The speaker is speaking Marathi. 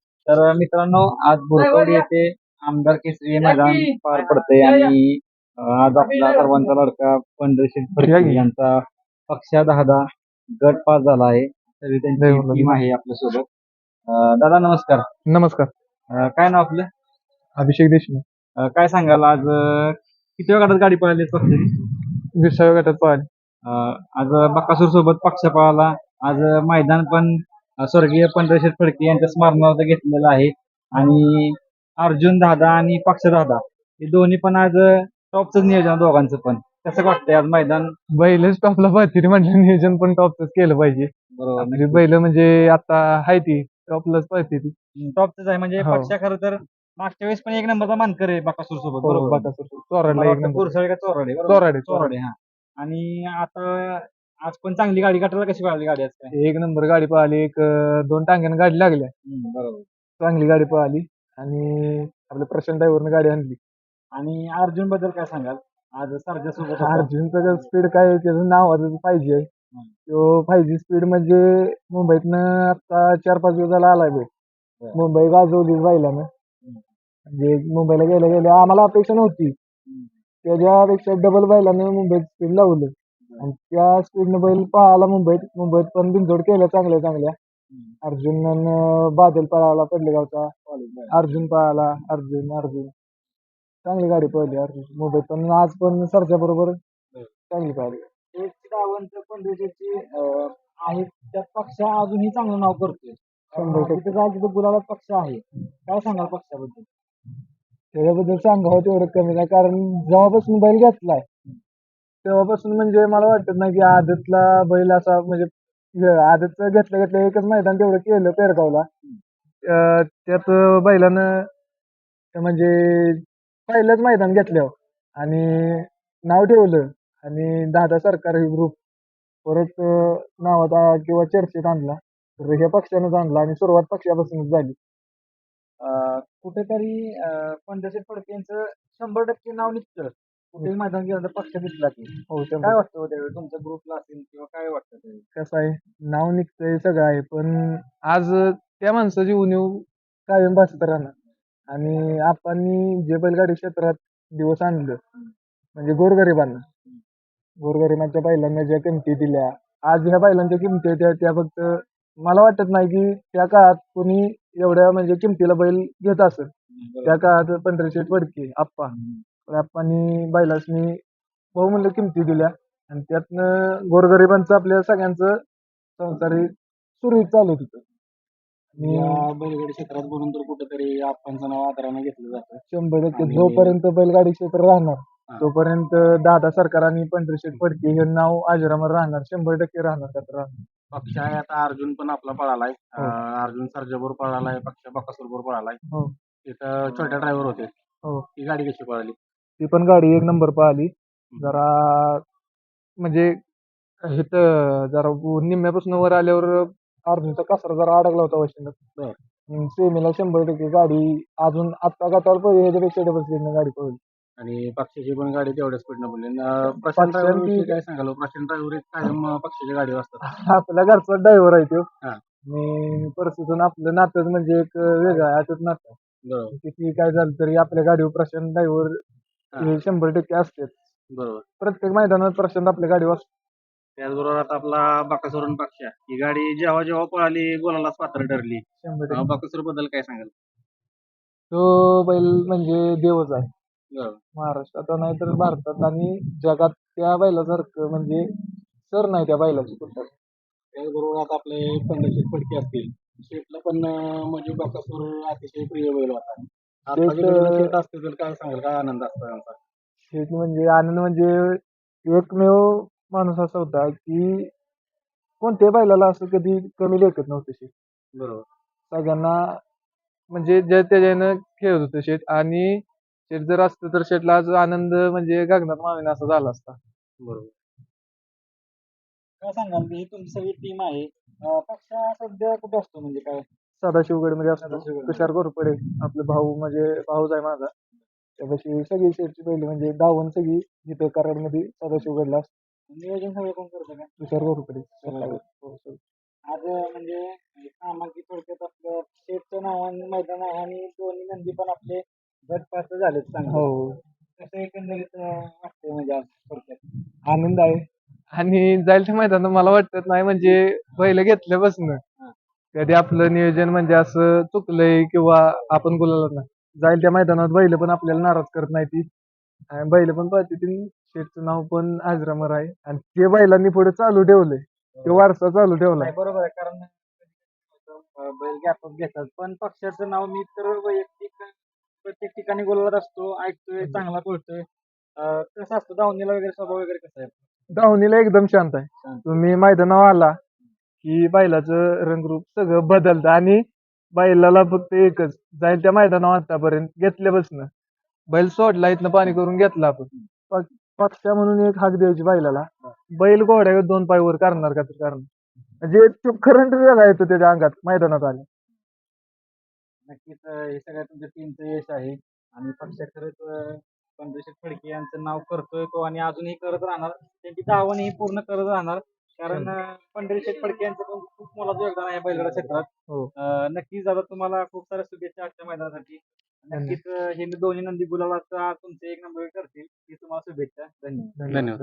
तर मित्रांनो आज बोरकवडी येथे आमदार केसरी मैदान पार पडते आणि आज आपला सर्वांचा लाडका पंढरशेठ फडके यांचा पक्षा दहादा गट पास झाला आहे. तरी त्यांची टीम आहे आपल्यासोबत. दादा नमस्कार. नमस्कार. अं, काय नाव आपलं? अभिषेक देशमुख. अं, काय सांगाल आज अं, किती वेळ गाडी पळाली पक्षाची? विसाव्या गटात अं, आज बकासूर सोबत पक्ष पळाला. आज मैदान पण स्वर्गीय पंढरशेठ फडके यांच्या स्मरणार्थ घेतलेलं आहे. आणि अर्जुन दादा आणि पक्ष दादा हे दोन्ही पण आज टॉपच नियोजन दोघांचं पण. कसं वाटतंय आज मैदान? बैलच टॉपला पाहतील म्हटलं नियोजन पण टॉपच केलं पाहिजे. बरोबर म्हणजे बैल म्हणजे आता आहे ती टॉपलाच पाहते ती टॉपच आहे म्हणजे हो. पक्ष खरं तर मागच्या वेळेस पण एक नंबरचा मानकर आहे बकासूर सोबत बरोबर? चोराडला मला एक नंबर. कोरसाळे का चोराडे बरोबर? चोराडे. चोराडे हा. आणि आता आज पण चांगली गाडी गाठायला कशी पळाली गाडी आज काय? एक नंबर गाडी पळाली एक अं, दोन टांग्यानं गाडी लागल्या. हम्म, बरोबर. चांगली गाडी पळाली आणि आपल्या प्रशांत ड्रायव्हरने गाडी आणली. आणि अर्जुनबद्दल काय सांगाल? आज सरजा सोबत होता. अर्जुनचं स्पीड काय त्याचं नावाचं फाय जी आहे. तो फाय जी स्पीड म्हणजे मुंबईतनं आता चार पाच दिवस झाला आलाय बैल बरं. मुंबई गाजवलीच बैलानं. म्हणजे मुंबईला गेल्या गेल्या आम्हाला अपेक्षा नव्हती. हम्म. त्याच्यापेक्षा डबल बैलानं मुंबईत स्पीड लावलं. आणि त्या स्पीडनं बैल पळाला मुंबईत. मुंबईत पण बिनजोड केल्या चांगल्या चांगल्या. अर्जुन बादल पळाला पडलेगावचा. अर्जुन पळाला. अर्जुन अर्जुन. चांगली गाडी पळली अर्जुन. मुंबईत पण आज पण सरच्या बरोबर चांगली पळाली. पंढरीची आहे. त्यात पक्ष अजूनही चांगलं नाव करतोय. शंभर अं, टक्के. तिथे जायला तिथं गुलाबात पक्ष आहे. काय सांगाल पक्षाबद्दल? त्याच्याबद्दल सांगावं तेवढं कमी नाही. कारण जेव्हापासून बैल घेतलाय तेव्हापासून म्हणजे मला वाटत नाही की आदतला बैल असा म्हणजे हे आदतचं घेतलं घेतलं एकच मैदान तेवढं केलं पेरगावला. अं, त्यात बैलानं म्हणजे पहिलंच मैदान घेतल्यावर आणि नाव ठेवलं आणि दादा सरकार हे ग्रुप परत अं, नावात किंवा चर्चेत आणला. तर ह्या पक्षानंच आणला आणि सुरुवात पक्षापासूनच झाली. अं, कुठेतरी अं, पंढरशेठ फडके यांचं शंभर टक्के नाव निघतं कुठेही मैदान गेलं तर पक्ष दिसला की. हो शंभर काय वाटतं हो त्यावेळी? तुमच्या ग्रुपला असेल किंवा काय वाटतं त्यावेळी? कसं आहे? नाव निघतंय सगळं आहे पण आज त्या माणसाची उणीव कायम भासत राहणार. आणि आपण जे बैलगाडी क्षेत्रात दिवस आणलं म्हणजे गोरगरिबांना. गोरगरिबांच्या बैलांना ज्या किमती दिल्या आज ह्या बैलांच्या किमती आहेत त्या त्या फक्त मला वाटत नाही की त्या काळात कोणी एवढ्या म्हणजे किमतीला बैल घेत असेल. त्या काळात पंढरीशेठ फडके आप्पा आप्पांनी बैलासनी बहुमूल्य किमती दिल्या. आणि त्यातनं गोरगरिबांचं आपल्या सगळ्यांचं संसारी सुरळीत चालू होतं आणि या बैलगाडी क्षेत्रात म्हणून तर कुठेतरी आपणचं नाव आदराने घेतलं जातं. शंभर टक्के आणि- जोपर्यंत बैलगाडी क्षेत्र राहणार हा. तोपर्यंत दादा सरकार आणि पंढरीशेठ फडके हे नाव अजरामर राहणार शंभर टक्के राहणार त्यात राहणार. पक्ष आहे आता अर्जुन पण आपला पळालाय. हो. अं, अर्जुन सरजापूर पळालाय पक्ष बकासूरपूर पळालाय. हो. तिथं छोट्या ड्रायव्हर होते. हो. ती गाडी कशी पळाली? ती पण गाडी एक नंबर पाहिली. जरा म्हणजे इथं जरा उ- निम्म्यापासून वर आल्यावर अर्जुनचा कचरा जरा अडकला होता बर. वशिंडात सेमीला शंभर टक्के गाडी अजून आत्ता गटावर पडली ह्याच्यापेक्षा डबल स्पीडनं गाडी पडली आणि पक्षाची पण गाडी तेवढ्या स्पीडनं बोलली प्रशांत पक्षांची- ड्रायव्हर काय सांगाल हो? प्रशांत ड्रायव्हर कायम अं, पक्षाच्या गाडी असतात. आपल्या घरचा ड्रायव्हर आहे तो. हा. आणि आपलं नातंच म्हणजे एक वेगळं आहे नातं. बरोबर. किती काय झालं तरी आपल्या गाडीवर प्रशांत ड्रायव्हर हा. शंभर टक्के असते बरोबर. प्रत्येक मैदानात प्रशांत आपल्या गाडीवर असतो. त्याचबरोबर आता आपला बकासूरन पक्ष ही गाडी जेव्हा जेव्हा पळाली गोलालाच पात्र ठरली. शंभर टक्के. बकासूरबद्दल काय सांगाल? तो बैल म्हणजे देवच आहे. बरोबर. महाराष्ट्रात नाही तर भारतात आणि जगात त्या बैलासारखं म्हणजे सर नाही त्या बैलाची कुठं. त्याचबरोबर आता आपले पंढरशेठ फडके असतील. शेटला पण अं, म्हणजे बकासूर अतिशय प्रिय बैल होता. असते तर. काय सांगाल? काय आनंद असतो त्यांचा? शेत म्हणजे आनंद म्हणजे एकमेव माणूस असा होता की कोणत्या बैलाला असं कधी कमी लेखत नव्हतं शेत. बरोबर. सगळ्यांना म्हणजे जे त्याच्यानं खेळत होतं शेत आणि शेत जर असतं तर शेटला आज आनंद म्हणजे गगनात मावेना असा झाला असता. बरोबर. काय सांगाल? ही तुमची सगळी टीम आहे. अं, पक्ष सध्या कुठे असतो म्हणजे काय? सदाशिवगडमध्ये असतो सदाशिवगड. तुषार घोरपडे आपले भाऊ म्हणजे भाऊच आहे माझा. त्यापाशी सगळी शेटची बैल म्हणजे दावण सगळी इथं कराडमध्ये सदाशिवगडला असतो. नियोजन सगळं कोण करतं का? तुषार घोरपडे. तुषार. हो, सर. आज म्हणजे कामाची थोडक्यात आपलं शेटचं नावाने मैदान आहे आणि दोन्ही नंदी पण आपले गट पास झालेत चांगले. हो. कसं एकंदरीत अं, वाटतंय म्हणजे आज थोडक्यात? आनंद आहे. आणि जाईल त्या मैदानात मला वाटत नाही म्हणजे पहिलं घेतल्यापासून. कधी आपलं नियोजन म्हणजे असं चुकलंय किंवा आपण गुलाला ना जाईल त्या मैदानात बैल पण आपल्याला नाराज करत नाही ती. आणि बैल पण पाहते ती. शेठचं नाव पण आजरामर आहे. आणि ते बैलांनी पुढे चालू ठेवलंय. ते वारसा चालू ठेवलाय. नाही बरोबर आहे. कारण अं, बैल गॅपअप घेतात. पण पक्षाचं नाव मी तर वैयक्तिक प्रत्येक ठिकाणी बोलत असतो. ऐकतोय चांगला बोलतोय. अं, कसं असतं? दावणीला वगैरे स्वभाव वगैरे कसं आहे? धावणीला एकदम शांत आहे. शांत. तुम्ही मैदानावर आला. की बैलाचं रंगरूप सगळं बदलतं आणि बैलाला फक्त एकच जाईल त्या मैदानावर आतापर्यंत घेतल्यापासून. बैल सोडला इथनं पाणी करून घेतला आपण. प- पक्षा म्हणून एक हाक द्यायची बैलाला. बैल घोड्या दोन पाय वर करणार का तर करणार. म्हणजे करंट झाला येतो त्याच्या अंगात मैदानात आले. नक्कीच हे सगळ्या तुमच्या टीमचं यश आहे. आणि पक्षा खरंच पंढरीशेठ फडके यांचं नाव करतोय तो आणि अजूनही करत राहणार. त्यांची दावण ही पूर्ण करत राहणार. कारण अं, पंढरीशेठ फडके यांचं पण खूप मोलाचं योगदान आहे बैलगाडा क्षेत्रात. हो. अं, नक्कीच दादा तुम्हाला खूप साऱ्या शुभेच्छा आजच्या मैदानासाठी. नक्कीच अं, हे दोन्ही नंदी गुलाबाचा तुमचे एक नंबर करतील. ही तुम्हाला शुभेच्छा. धन्यवाद. धन्यवाद.